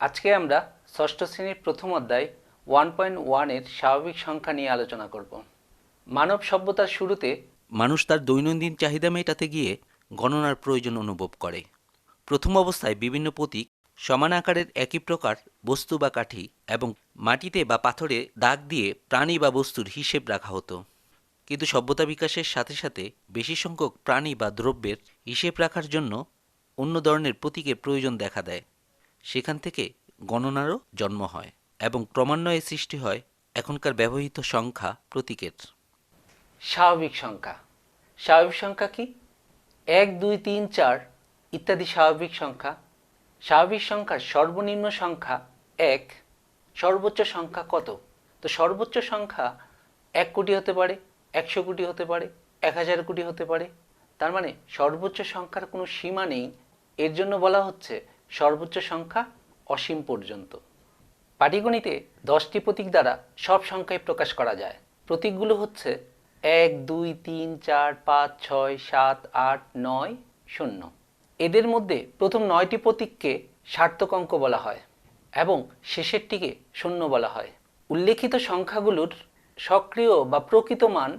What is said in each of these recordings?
আজকে আমরা ষষ্ঠ শ্রেণির প্রথম অধ্যায় ওয়ান পয়েন্ট ওয়ানের স্বাভাবিক সংখ্যা নিয়ে আলোচনা করব। মানব সভ্যতার শুরুতে মানুষ তার দৈনন্দিন চাহিদা মেটাতে গিয়ে গণনার প্রয়োজন অনুভব করে। প্রথম অবস্থায় বিভিন্ন প্রতীক সমান আকারের একই প্রকার বস্তু বা কাঠি এবং মাটিতে বা পাথরে দাগ দিয়ে প্রাণী বা বস্তুর হিসেব রাখা হতো। কিন্তু সভ্যতা বিকাশের সাথে সাথে বেশি সংখ্যক প্রাণী বা দ্রব্যের হিসেব রাখার জন্য অন্য ধরনের প্রতীকের প্রয়োজন দেখা দেয়। সেখান থেকে গণনারও জন্ম হয় এবং ক্রমান্বয়ে সৃষ্টি হয় এখনকার ব্যবহৃত সংখ্যা প্রতীকের। স্বাভাবিক সংখ্যা। স্বাভাবিক সংখ্যা কি? এক, দুই, তিন, চার ইত্যাদি স্বাভাবিক সংখ্যা। স্বাভাবিক সংখ্যার সর্বনিম্ন সংখ্যা এক, সর্বোচ্চ সংখ্যা কত? তো সর্বোচ্চ সংখ্যা এক কোটি হতে পারে, একশো কোটি হতে পারে, এক হাজার কোটি হতে পারে। তার মানে সর্বোচ্চ সংখ্যার কোনো সীমা নেই। এর জন্য বলা হচ্ছে সর্বোচ্চ সংখ্যা অসীম পর্যন্ত। পাটিগণিতে দশটি প্রতীক দ্বারা সব সংখ্যায় প্রকাশ করা যায়। প্রতীকগুলো হচ্ছে এক, দুই, তিন, চার, পাঁচ, ছয়, সাত, আট, নয়, শূন্য। এদের মধ্যে প্রথম নয়টি প্রতীককে সার্থক অঙ্ক বলা হয় এবং শেষেরটিকে শূন্য বলা হয়। উল্লেখিত সংখ্যাগুলোর সক্রিয় বা প্রকৃত মান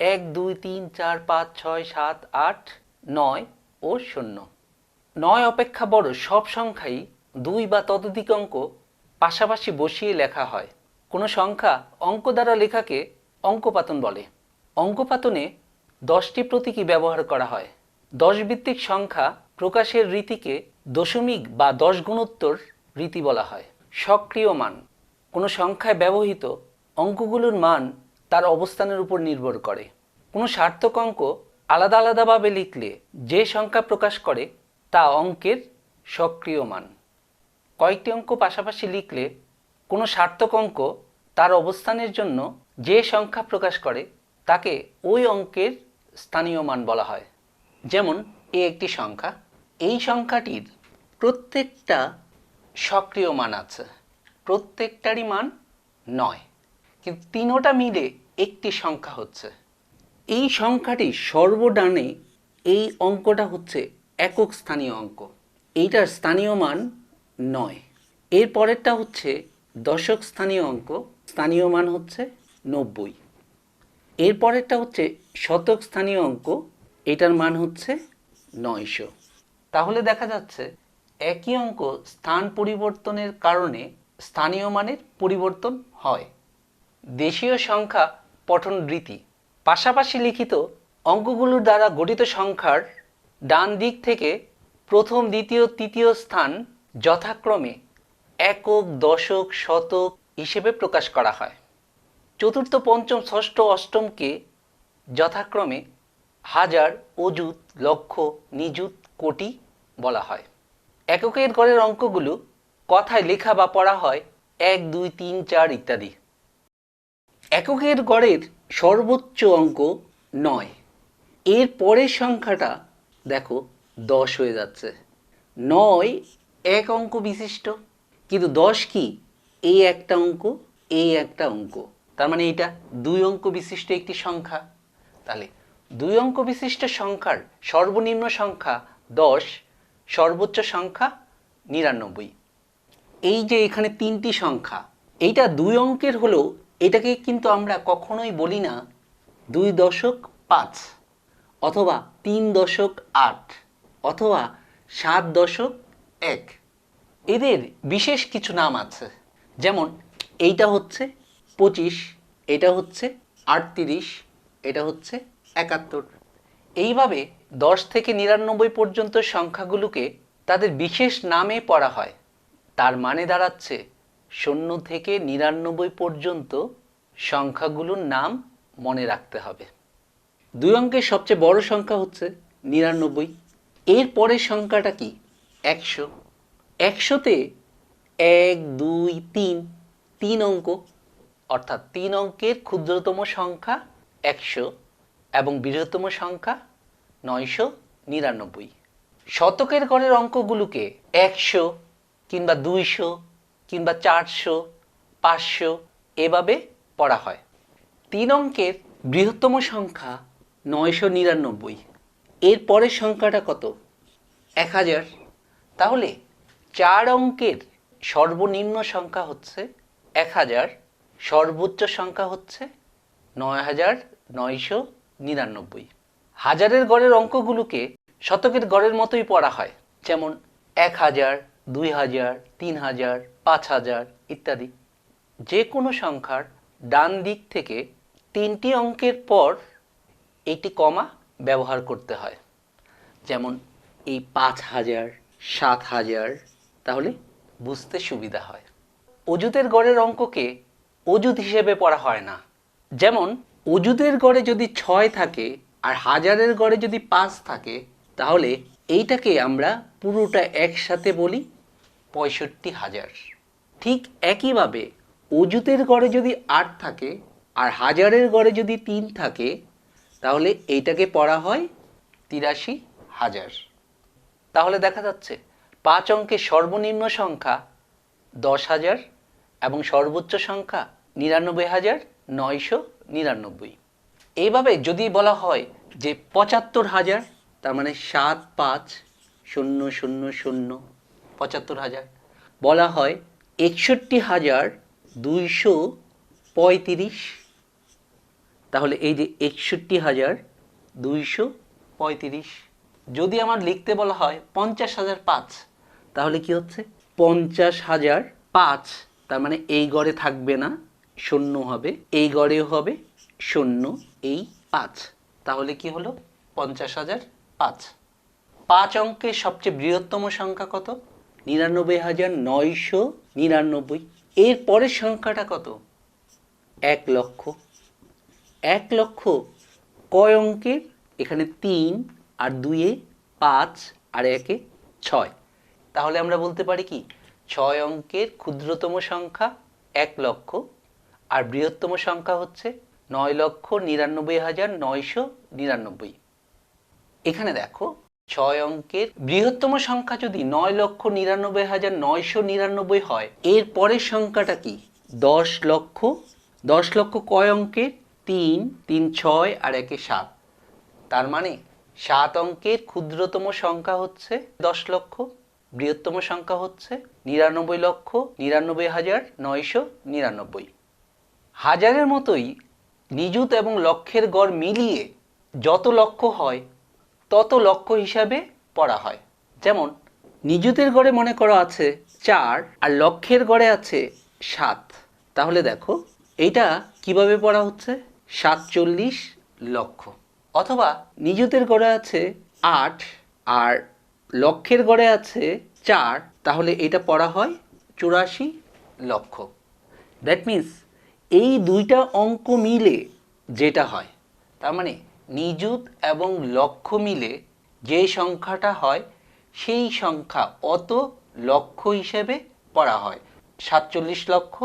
এক, দুই, তিন, চার, পাঁচ, ছয়, সাত, আট, নয় ও শূন্য। নয় অপেক্ষা বড় সব সংখ্যাই দুই বা ততোধিক অঙ্ক পাশাপাশি বসিয়ে লেখা হয়। কোনো সংখ্যা অঙ্ক দ্বারা লেখাকে অঙ্কপাতন বলে। অঙ্কপাতনে দশটি প্রতীকী ব্যবহার করা হয়। দশ ভিত্তিক সংখ্যা প্রকাশের রীতিকে দশমিক বা দশ গুণোত্তর রীতি বলা হয়। সক্রিয় মান। কোনো সংখ্যায় ব্যবহৃত অঙ্কগুলোর মান তার অবস্থানের উপর নির্ভর করে। কোনো সার্থক অঙ্ক আলাদা আলাদাভাবে লিখলে যে সংখ্যা প্রকাশ করে তা অঙ্কের সক্রিয় মান কয়েকটি অঙ্ক পাশাপাশি লিখলে কোনো সার্থক অঙ্ক তার অবস্থানের জন্য যে সংখ্যা প্রকাশ করে তাকে ওই অঙ্কের স্থানীয় মান বলা হয়। যেমন, এ একটি সংখ্যা। এই সংখ্যাটির প্রত্যেকটা সক্রিয় মান আছে। প্রত্যেকটারই মান নয়। কিন্তু তিনোটা মিলে একটি সংখ্যা হচ্ছে। এই সংখ্যাটি সর্বডানে এই অঙ্কটা হচ্ছে একক স্থানীয় অঙ্ক। এইটার স্থানীয় মান নয়। এর পরেরটা হচ্ছে দশক স্থানীয় অঙ্ক। স্থানীয় মান হচ্ছে নব্বই। এর পরেরটা হচ্ছে শতক স্থানীয় অঙ্ক। এটার মান হচ্ছে নয়শো। তাহলে দেখা যাচ্ছে একই অঙ্ক স্থান পরিবর্তনের কারণে স্থানীয় মানের পরিবর্তন হয়। দেশীয় সংখ্যা পঠন রীতি পাশাপাশি লিখিত অঙ্কগুলোর দ্বারা গঠিত সংখ্যার ডান দিক থেকে প্রথম, দ্বিতীয়, তৃতীয় স্থান যথাক্রমে একক, দশক, শতক হিসেবে প্রকাশ করা হয়। চতুর্থ, পঞ্চম, ষষ্ঠ, অষ্টমকে যথাক্রমে হাজার, অযুত, লক্ষ, নিযুত, কোটি বলা হয়। এককের গড়ের অঙ্কগুলো কথায় লেখা বা পড়া হয় এক, দুই, তিন, চার ইত্যাদি। এককের গড়ের সর্বোচ্চ অঙ্ক নয়। এর পরের সংখ্যাটা দেখো, দশ হয়ে যাচ্ছে। নয়, এক অঙ্ক বিশিষ্ট। কিন্তু দশ কি? এই একটা অঙ্ক এই একটা অঙ্ক। তার মানে এটা দুই অঙ্ক বিশিষ্ট একটি সংখ্যা। তাহলে দুই অঙ্ক বিশিষ্ট সংখ্যার সর্বনিম্ন সংখ্যা দশ, সর্বোচ্চ সংখ্যা নিরানব্বই। এই যে এখানে তিনটি সংখ্যা, এইটা দুই অঙ্কের হলেও এটাকে কিন্তু আমরা কখনোই বলি না দুই দশক পাঁচ। অথবা দশক আট অথবা সাত দশক এক। এদের বিশেষ কিছু নাম আছে। যেমন, এইটা হচ্ছে পঁচিশ, এটা হচ্ছে আটত্রিশ, এটা হচ্ছে একাত্তর। এইভাবে দশ থেকে নিরানব্বই পর্যন্ত সংখ্যাগুলোকে তাদের বিশেষ নামে পড়া হয়। তার মানে দাঁড়াচ্ছে শূন্য থেকে নিরানব্বই পর্যন্ত সংখ্যাগুলোর নাম মনে রাখতে হবে। দুই অঙ্কের সবচেয়ে বড় সংখ্যা হচ্ছে নিরানব্বই। এর পরের সংখ্যাটা কি? একশো। একশোতে এক, দুই, তিন। তিন অঙ্ক, অর্থাৎ তিন অঙ্কের ক্ষুদ্রতম সংখ্যা একশো এবং বৃহত্তম সংখ্যা নয়শো নিরানব্বই। শতকের গড়ের অঙ্কগুলোকে একশো কিংবা দুইশো কিংবা চারশো, পাঁচশো এভাবে পড়া হয়। তিন অঙ্কের বৃহত্তম সংখ্যা নয়শো নিরানব্বই। এর পরের সংখ্যাটা কত? এক হাজার। তাহলে চার অঙ্কের সর্বনিম্ন সংখ্যা হচ্ছে এক হাজার, সর্বোচ্চ সংখ্যা হচ্ছে নয় হাজার নয়শো নিরানব্বই। হাজারের গড়ের অঙ্কগুলোকে শতকের গড়ের মতোই পড়া হয়, যেমন এক হাজার, দুই হাজার, তিন হাজার, পাঁচ হাজার ইত্যাদি। যে কোনো সংখ্যার ডান দিক থেকে তিনটি অঙ্কের পর এইটি কমা ব্যবহার করতে হয়। যেমন এই পাঁচ হাজার, সাত হাজার, তাহলে বুঝতে সুবিধা হয়। অজুতের গড়ের অঙ্ককে অজুত হিসেবে পড়া হয় না। যেমন অজুতের গড়ে যদি ছয় থাকে আর হাজারের গড়ে যদি পাঁচ থাকে, তাহলে এইটাকে আমরা পুরোটা একসাথে বলি পঁয়ষট্টি হাজার। ঠিক একইভাবে অজুতের গড়ে যদি আট থাকে আর হাজারের গড়ে যদি তিন থাকে তাহলে এইটাকে পড়া হয় তিরাশি হাজার। তাহলে দেখা যাচ্ছে পাঁচ অঙ্কের সর্বনিম্ন সংখ্যা দশ হাজার এবং সর্বোচ্চ সংখ্যা নিরানব্বই হাজার নয়শো নিরানব্বই। এইভাবে যদি বলা হয় যে পঁচাত্তর হাজার, তার মানে সাত পাঁচ শূন্য শূন্য শূন্য পঁচাত্তর হাজার, বলা হয় একষট্টি হাজার দুইশো পঁয়ত্রিশ তাহলে এই যে একষট্টি হাজার দুইশো পঁয়ত্রিশ, যদি আমার লিখতে বলা হয় পঞ্চাশ হাজার পাঁচ, তাহলে কি হচ্ছে? পঞ্চাশ হাজার পাঁচ, তার মানে এই গড়ে থাকবে না, শূন্য হবে, এই গড়েও হবে শূন্য, এই পাঁচ। তাহলে কি হলো? পঞ্চাশ হাজার পাঁচ। পাঁচ অঙ্কের সবচেয়ে বৃহত্তম সংখ্যা কত? নিরানব্বই হাজার নয়শো নিরানব্বই। এর পরের সংখ্যাটা কত? এক লক্ষ। এক লক্ষ কয় অঙ্কের এখানে তিন আর দুইয়ে পাঁচ আর একে ছয়। তাহলে আমরা বলতে পারি কি? ছয় অঙ্কের ক্ষুদ্রতম সংখ্যা এক লক্ষ, আর বৃহত্তম সংখ্যা হচ্ছে নয় লক্ষ নিরানব্বই হাজার নয়শো নিরানব্বই। এখানে দেখো, ছয় অঙ্কের বৃহত্তম সংখ্যা যদি নয় লক্ষ নিরানব্বই হাজার নয়শো নিরানব্বই হয়, এর পরের সংখ্যাটা কি? দশ লক্ষ দশ লক্ষ কয় অঙ্কের? তিন তিন ছয় আর একে সাত। তার মানে সাত অঙ্কের ক্ষুদ্রতম সংখ্যা হচ্ছে দশ লক্ষ, বৃহত্তম সংখ্যা হচ্ছে নিরানব্বই লক্ষ, নিরানব্বই হাজার নয়শো নিরানব্বই। হাজারের মতোই নিযুত এবং লক্ষের গড় মিলিয়ে যত লক্ষ হয়, তত লক্ষ হিসাবে পড়া হয়। যেমন, নিযুতের গড়ে মনে করা আছে চার আর লক্ষের গড়ে আছে সাত। তাহলে দেখো, এইটা কীভাবে পড়া হচ্ছে? সাতচল্লিশ লক্ষ। অথবা নিযুতের গড়ে আছে আট, আর লক্ষের গড়ে আছে চার, তাহলে এটা পড়া হয় চুরাশি লক্ষ। দ্যাট মিন্স এই দুইটা অঙ্ক মিলে যেটা হয়, তার মানে নিযুত এবং লক্ষ মিলে যে সংখ্যাটা হয়, সেই সংখ্যা অত লক্ষ হিসেবে পড়া হয়। সাতচল্লিশ লক্ষ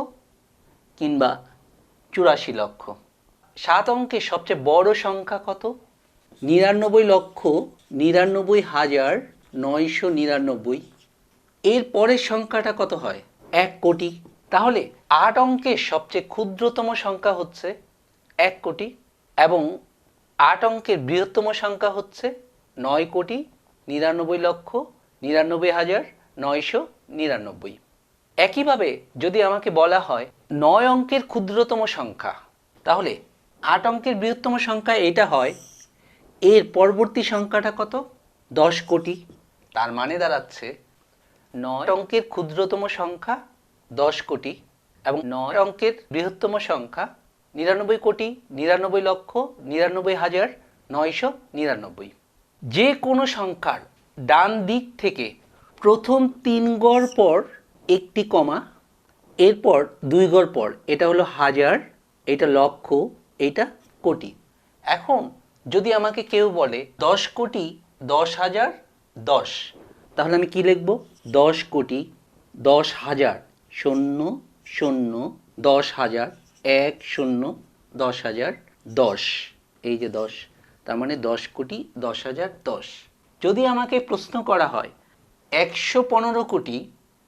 কিংবা চুরাশি লক্ষ। সাত অঙ্কের সবচেয়ে বড় সংখ্যা কত? নিরানব্বই লক্ষ নিরানব্বই হাজার নয়শো নিরানব্বই। এর পরের সংখ্যাটা কত হয়? এক কোটি। তাহলে আট অঙ্কের সবচেয়ে ক্ষুদ্রতম সংখ্যা হচ্ছে এক কোটি এবং আট অঙ্কের বৃহত্তম সংখ্যা হচ্ছে নয় কোটি নিরানব্বই লক্ষ নিরানব্বই হাজার নয়শো নিরানব্বই। একইভাবে যদি আমাকে বলা হয় নয় অঙ্কের ক্ষুদ্রতম সংখ্যা, তাহলে আট অঙ্কের বৃহত্তম সংখ্যা এটা হয়। এর পরবর্তী সংখ্যাটা কত? দশ কোটি। তার মানে দাঁড়াচ্ছে নয় অঙ্কের ক্ষুদ্রতম সংখ্যা দশ কোটি এবং নয় অঙ্কের বৃহত্তম সংখ্যা নিরানব্বই কোটি, নিরানব্বই লক্ষ, নিরানব্বই হাজার, নয়শো নিরানব্বই। যে কোনো সংখ্যার ডান দিক থেকে প্রথম তিন গড় পর একটি কমা, এরপর দুই গড় পর, এটা হলো হাজার, এটা লক্ষ এটা কোটি। এখন যদি আমাকে কেউ বলে দশ কোটি, দশ হাজার, দশ, তাহলে আমি কি লিখব? দশ কোটি, দশ হাজার, শূন্য শূন্য, দশ হাজার, এক, শূন্য, দশ হাজার, দশ। এই যে দশ, তার মানে দশ কোটি, দশ হাজার, দশ। যদি আমাকে প্রশ্ন করা হয়, একশো পনেরো কোটি,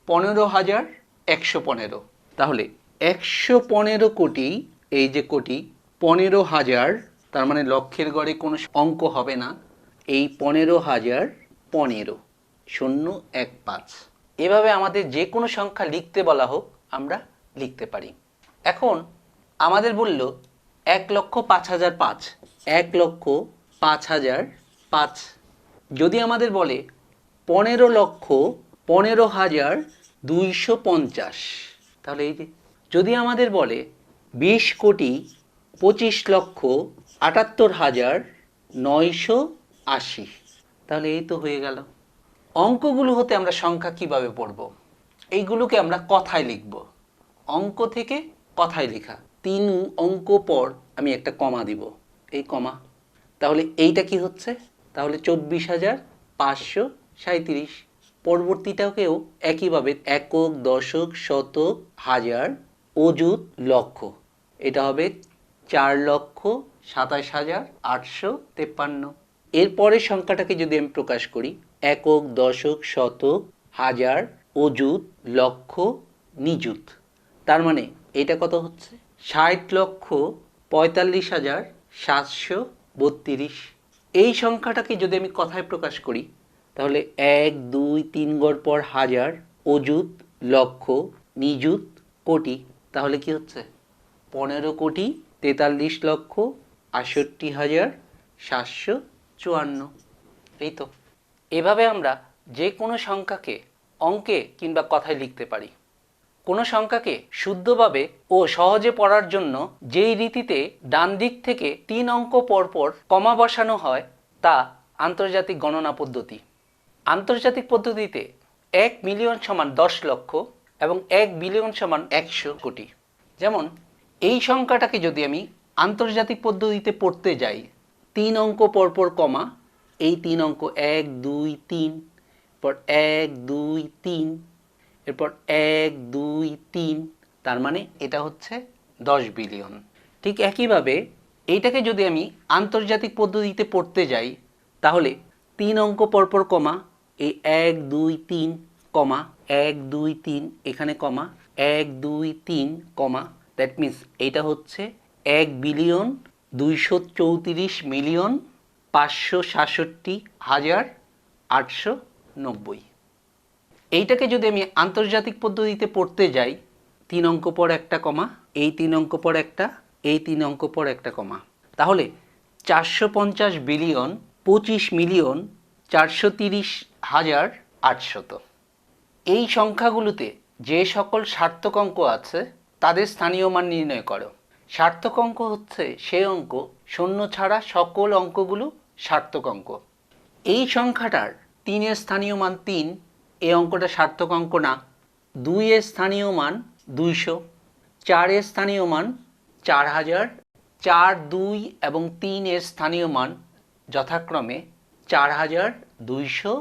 পনেরো হাজার, একশো পনেরো, তাহলে একশো পনেরো কোটি, এই যে কোটি পনেরো হাজার, তার মানে লক্ষের গড়ে কোনো অঙ্ক হবে না, এই পনেরো হাজার পনেরো, শূন্য এক পাঁচ। এভাবে আমাদের যে কোনো সংখ্যা লিখতে বলা হোক, আমরা লিখতে পারি। এখন আমাদের বলল এক লক্ষ পাঁচ হাজার পাঁচ, এক লক্ষ পাঁচ হাজার পাঁচ। যদি আমাদের বলে পনেরো লক্ষ পনেরো হাজার দুইশো পঞ্চাশ, তাহলে এই যে, যদি আমাদের বলে বিশ কোটি পঁচিশ লক্ষ আটাত্তর হাজার নয়শো আশি। তাহলে এই তো হয়ে গেল। অঙ্কগুলো হতে আমরা সংখ্যা কীভাবে পড়ব? এইগুলোকে আমরা কথায় লিখব। অঙ্ক থেকে কথায় লেখা। তিন অঙ্ক পর আমি একটা কমা দিব। এই কমা। তাহলে এইটা কি হচ্ছে? তাহলে চব্বিশ হাজার পাঁচশো সাঁত্রিশ পরবর্তীটাকেও একইভাবে একক, দশক, শতক, হাজার, অযুত, লক্ষ। এটা হবে চার লক্ষ সাতাশ হাজার আটশো তেপ্পান্ন। এরপরের সংখ্যাটাকে যদি আমি প্রকাশ করি, একক, দশক, শতক, হাজার, অযুত, লক্ষ, নিযুত। তার মানে এটা কত হচ্ছে? ষাট লক্ষ পঁয়তাল্লিশ হাজার সাতশো বত্রিশ। এই সংখ্যাটাকে যদি আমি কথায় প্রকাশ করি, তাহলে এক, দুই, তিন গড় পর হাজার, অযুত, লক্ষ, নিযুত, কোটি। তাহলে কি হচ্ছে? পনেরো কোটি তেতাল্লিশ লক্ষ আষট্টি হাজার সাতশো চুয়ান্ন। এই তো। এভাবে আমরা যে কোনো সংখ্যাকে অঙ্কে কিংবা কথায় লিখতে পারি। কোনো সংখ্যাকে শুদ্ধভাবে ও সহজে পড়ার জন্য যেই রীতিতে ডান দিক থেকে তিন অঙ্ক পরপর কমা বসানো হয়, তা আন্তর্জাতিক গণনা পদ্ধতি। আন্তর্জাতিক পদ্ধতিতে এক মিলিয়ন সমান দশ লক্ষ এবং এক বিলিয়ন সমান একশো কোটি। যেমন এই সংখ্যাটাকে যদি আমি আন্তর্জাতিক পদ্ধতিতে পড়তে যাই, তিন অঙ্ক পরপর কমা, এই তিন অঙ্ক এক, দুই, তিন পর এক, দুই, তিন, এরপর এক, দুই, তিন, তার মানে এটা হচ্ছে দশ বিলিয়ন। ঠিক একইভাবে এইটাকে যদি আমি আন্তর্জাতিক পদ্ধতিতে পড়তে যাই, তাহলে তিন অঙ্ক পরপর কমা, এই এক, দুই, তিন, কমা, এক, দুই, তিন, এখানে কমা, এক, দুই, তিন, কমা দ্যাট মিন্স এইটা হচ্ছে এক বিলিয়ন দুইশো চৌত্রিশ মিলিয়ন পাঁচশো সাতষট্টি হাজার আটশো নব্বই। এইটাকে যদি আমি আন্তর্জাতিক পদ্ধতিতে পড়তে যাই, তিন অঙ্ক পর একটা কমা, এই তিন অঙ্ক পর একটা, এই তিন অঙ্ক পর একটা কমা। তাহলে চারশো পঞ্চাশ বিলিয়ন পঁচিশ মিলিয়ন চারশো তিরিশ হাজার আটশত। এই সংখ্যাগুলোতে যে সকল সার্থক অঙ্ক আছে তাদের স্থানীয় মান নির্ণয় করো। সার্থক অঙ্ক হচ্ছে সেই অঙ্ক, শূন্য ছাড়া সকল অঙ্কগুলো সার্থক অঙ্ক। এই সংখ্যাটার তিনের স্থানীয় মান তিন, এই অঙ্কটা সার্থক অঙ্ক না। দুইয়ের স্থানীয় মান দুইশো, চারের স্থানীয় মান চার হাজার চার, দুই এবং তিনের স্থানীয় মান যথাক্রমে চার হাজার দুইশো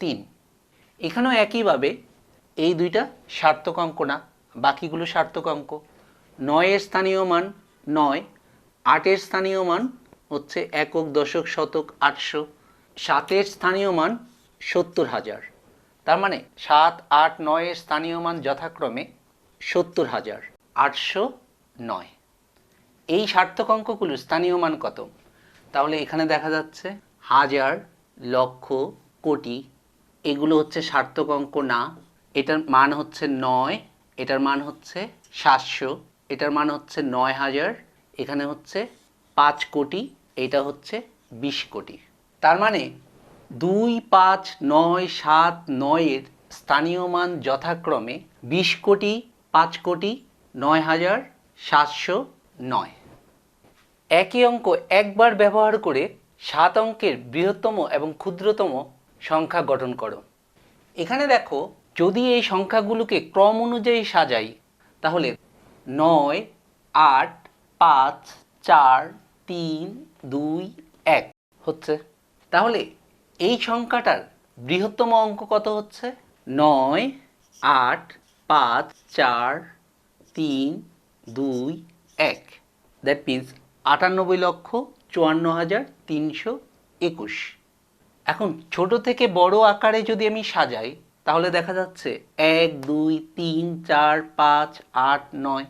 তিন। এখানেও একইভাবে এই দুইটা সার্থক অঙ্ক না। বাকিগুলো সার্থক অঙ্ক। নয়ের স্থানীয় মান নয়, আটের স্থানীয় মান হচ্ছে একক, দশক, শতক, আটশো। সাতের স্থানীয় মান সত্তর হাজার। তার মানে সাত, আট, নয়ের স্থানীয় মান যথাক্রমে সত্তর হাজার, আটশো নয়। এই সার্থক অঙ্কগুলো স্থানীয় মান কত? তাহলে এখানে দেখা যাচ্ছে হাজার, লক্ষ, কোটি, এগুলো হচ্ছে সার্থক অঙ্ক না, এটার মান হচ্ছে নয় এটার মান হচ্ছে সাতশো, এটার মান হচ্ছে নয় হাজার, এখানে হচ্ছে পাঁচ কোটি এটা হচ্ছে বিশ কোটি। তার মানে দুই পাঁচ নয় সাত নয়ের স্থানীয় মান যথাক্রমে বিশ কোটি, পাঁচ কোটি, নয় হাজার, সাতশো নয়। একই অঙ্ক একবার ব্যবহার করে সাত অঙ্কের বৃহত্তম এবং ক্ষুদ্রতম সংখ্যা গঠন করো। এখানে দেখো যদি এই সংখ্যাগুলোকে ক্রম অনুযায়ী সাজাই, তাহলে নয়, আট, পাঁচ, চার, তিন, দুই, এক হচ্ছে। তাহলে এই সংখ্যাটার বৃহত্তম অঙ্ক কত হচ্ছে? নয়, আট, পাঁচ, চার, তিন, দুই, এক। দ্যাট মিন্স আটানব্বই লক্ষ চুয়ান্ন হাজার তিনশো একুশ। এখন ছোট থেকে বড় আকারে যদি আমি সাজাই তাহলে দেখা যাচ্ছে এক, দুই, তিন, চার, পাঁচ, আট, নয়।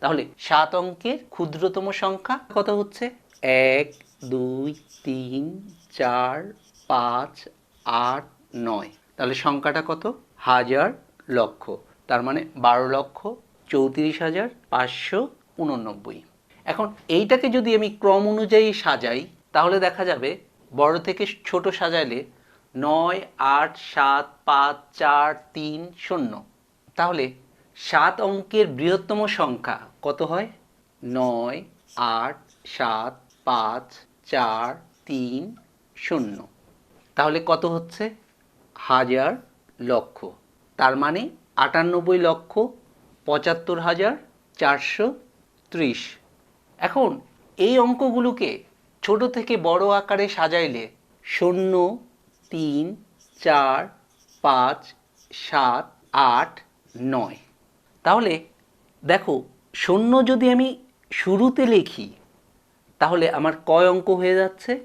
তাহলে সাত অঙ্কের ক্ষুদ্রতম সংখ্যা কত হচ্ছে? এক, দুই, তিন, চার, পাঁচ, আট, নয়। তাহলে সংখ্যাটা কত? হাজার লক্ষ। তার মানে বারো লক্ষ চৌত্রিশ হাজার পাঁচশো উননব্বই। এখন এইটাকে যদি আমি ক্রম অনুযায়ী সাজাই, তাহলে দেখা যাবে বড় থেকে ছোট সাজাইলে নয় আট সাত পাঁচ চার তিন শূন্য। তাহলে সাত অঙ্কের বৃহত্তম সংখ্যা কত হয়? নয় আট সাত পাঁচ চার তিন শূন্য। তাহলে কত হচ্ছে? হাজার লক্ষ। তার মানে আটানব্বই লক্ষ পঁচাত্তর হাজার চারশো ত্রিশ। এখন এই অঙ্কগুলোকে ছোট থেকে বড় আকারে সাজাইলে শূন্য তিন, চার, পাঁচ, সাত, আট, নয়। তাহলে দেখো, শূন্য যদি আমি শুরুতে লিখি, তাহলে আমার কয় অঙ্ক হয়ে যাচ্ছে?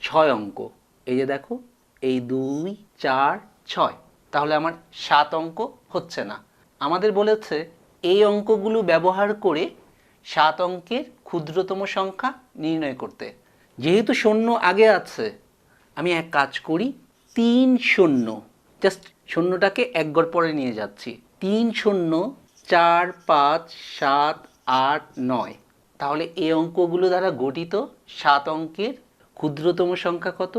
ছয় অঙ্ক। এই যে দেখো, এই দুই, চার, ছয়। তাহলে আমার সাত অঙ্ক হচ্ছে না। আমাদের বলেছে, এই অঙ্কগুলো ব্যবহার করে সাত অঙ্কের ক্ষুদ্রতম সংখ্যা নির্ণয় করতে। যেহেতু শূন্য আগে আছে আমি এক কাজ করি, তিন শূন্য জাস্ট শূন্যটাকে এক গড় পরে নিয়ে যাচ্ছি। তিন শূন্য, চার, পাঁচ, সাত, আট, নয়। তাহলে এই অঙ্কগুলো দ্বারা গঠিত সাত অঙ্কের ক্ষুদ্রতম সংখ্যা কত?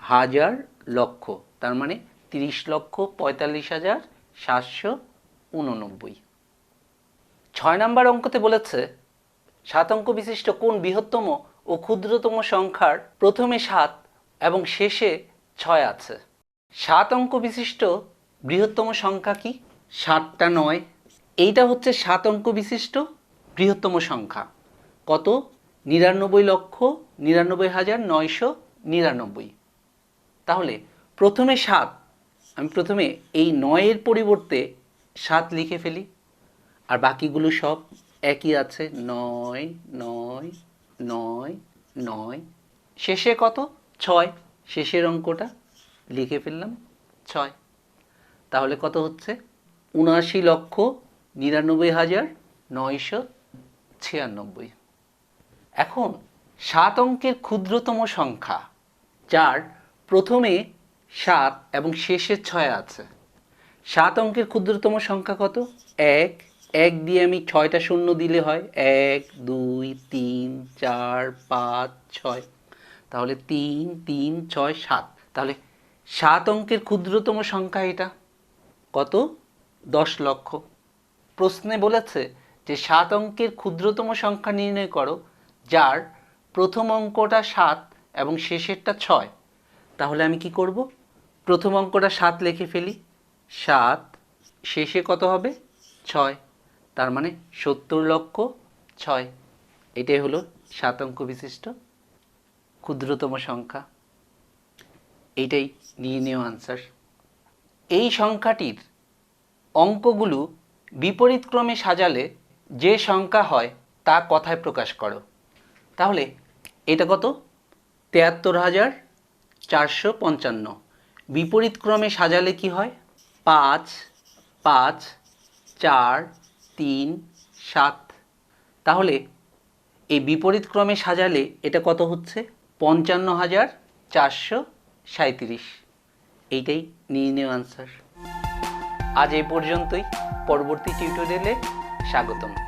হাজার লক্ষ, তার মানে তিরিশ লক্ষ পঁয়তাল্লিশ হাজার সাতশো উননব্বই। ছয় নম্বর অঙ্কতে বলেছে, সাত অঙ্ক বিশিষ্ট কোন বৃহত্তম ও ক্ষুদ্রতম সংখ্যার প্রথমে সাত এবং শেষে ছয় আছে। সাত অঙ্ক বিশিষ্ট বৃহত্তম সংখ্যা কি? সাতটা নয়। এইটা হচ্ছে সাত অঙ্ক বিশিষ্ট বৃহত্তম সংখ্যা। কত? নিরানব্বই লক্ষ, নিরানব্বই হাজার নয়শো নিরানব্বই। তাহলে প্রথমে সাত, আমি প্রথমে এই নয়ের পরিবর্তে সাত লিখে ফেলি। আর বাকিগুলো সব একই আছে। নয় নয় নয় নয়। শেষে কত? ছয়, শেষের অঙ্কটা লিখে ফেললাম, ছয়। তাহলে কত হচ্ছে? উনআশি লক্ষ নিরানব্বই হাজার নয়শো ছিয়ানব্বই। এখন সাত অঙ্কের ক্ষুদ্রতম সংখ্যা, যার প্রথমে সাত এবং শেষে ছয় আছে। সাত অঙ্কের ক্ষুদ্রতম সংখ্যা কত? এক। এক দিয়ে আমি ছয়টা শূন্য দিলে হয়। এক, দুই, তিন, চার, পাঁচ, ছয়। তাহলে তিন তিন, ছয়, সাত। তাহলে সাত অঙ্কের ক্ষুদ্রতম সংখ্যা এটা। কত? দশ লক্ষ। প্রশ্নে বলেছে যে সাত অঙ্কের ক্ষুদ্রতম সংখ্যা নির্ণয় করো, যার প্রথম অঙ্কটা সাত এবং শেষেরটা ছয়। তাহলে আমি কি করব? প্রথম অঙ্কটা সাত লিখে ফেলি। সাত, শেষে কত হবে? ছয়। তার মানে সত্তর লক্ষ, ছয়। এটাই হলো সাত অঙ্ক বিশিষ্ট। ক্ষুদ্রতম সংখ্যা। এইটাই নিয়ে নেওয়া আনসার এই সংখ্যাটির অঙ্কগুলো বিপরীত ক্রমে সাজালে যে সংখ্যা হয় তা কথায় প্রকাশ করো। তাহলে এটা কত? তেয়াত্তর হাজার চারশো পঞ্চান্ন। বিপরীত ক্রমে সাজালে কি হয়? পাঁচ পাঁচ, চার, তিন, সাত। তাহলে এই বিপরীত ক্রমে সাজালে এটা কত হচ্ছে? পঞ্চান্ন হাজার চারশো সাঁত্রিশ এইটাই নির্ণয় আনসার আজ এই পর্যন্তই। পরবর্তী টিউটোরিয়ালে স্বাগতম।